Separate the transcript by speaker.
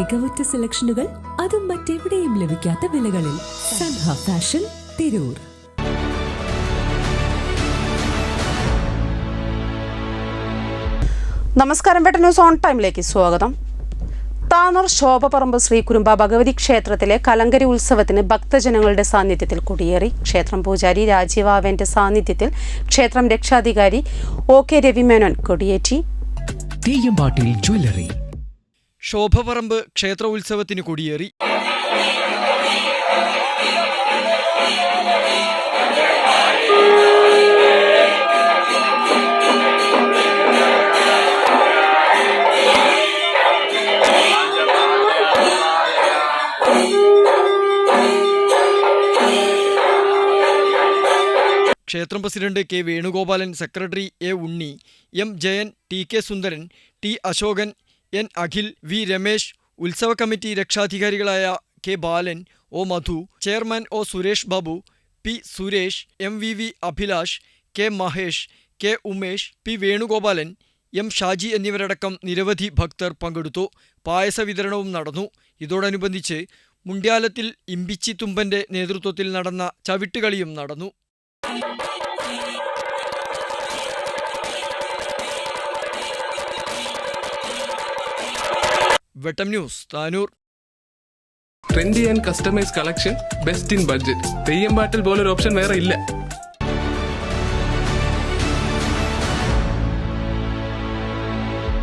Speaker 1: മികവുറ്റ സെലക്ഷനുകൾ അതും മറ്റെവിടെയും ലഭിക്കാത്ത വിലകളിൽ സൻഹ ഫാഷൻ തിരൂർ.
Speaker 2: നമസ്കാരം പെട്ട ന്യൂസ് ഓൺ ടൈമിലേക്ക് സ്വാഗതം. താനൂർ ശോഭപറമ്പ് ശ്രീ കുരുമ്പ ഭഗവതി ക്ഷേത്രത്തിലെ കലങ്കരി ഉത്സവത്തിന് ഭക്തജനങ്ങളുടെ സാന്നിധ്യത്തിൽ കൊടിയേറി. ക്ഷേത്രം പൂജാരി രാജീവാവന്റെ സാന്നിധ്യത്തിൽ ക്ഷേത്രം രക്ഷാധികാരി ഒ കെ രവിമേനോൻ കൊടിയേറ്റി.
Speaker 3: തെയ്യമ്പാട്ടിൽ ജ്വല്ലറി
Speaker 4: ശോഭപറമ്പ് ക്ഷേത്ര ഉത്സവത്തിന് കൊടിയേറി. ക്ഷേത്രം president K Venugopalan secretary A Unni M Jayan T K Sundaran T Ashokan N Akhil V Ramesh ഉത്സവ committee രക്ഷാധികാരികളായ K Balan O Madhu chairman O Suresh Babu P Suresh M V V Abhilash K Mahesh K Umesh P Venugopalan M Shaji എന്നിവരടക്കം നിരവധി ഭക്തർ പങ്കെടുത്തു. പായസ വിതരണവും നടന്നു. ഇതോടനുബന്ധിച്ച് മുണ്ട്യാലത്തിൽ ഇമ്പിച്ചി തുമ്പന്റെ നേതൃത്വത്തിൽ നടന്ന ചവിട്ടുകളിയും നടന്നു. Vettam news Tanur.
Speaker 5: Trendy and customise collection best in budget Theyyampattil പോലൊരു ഓപ്ഷൻ വേറെ ഇല്ല.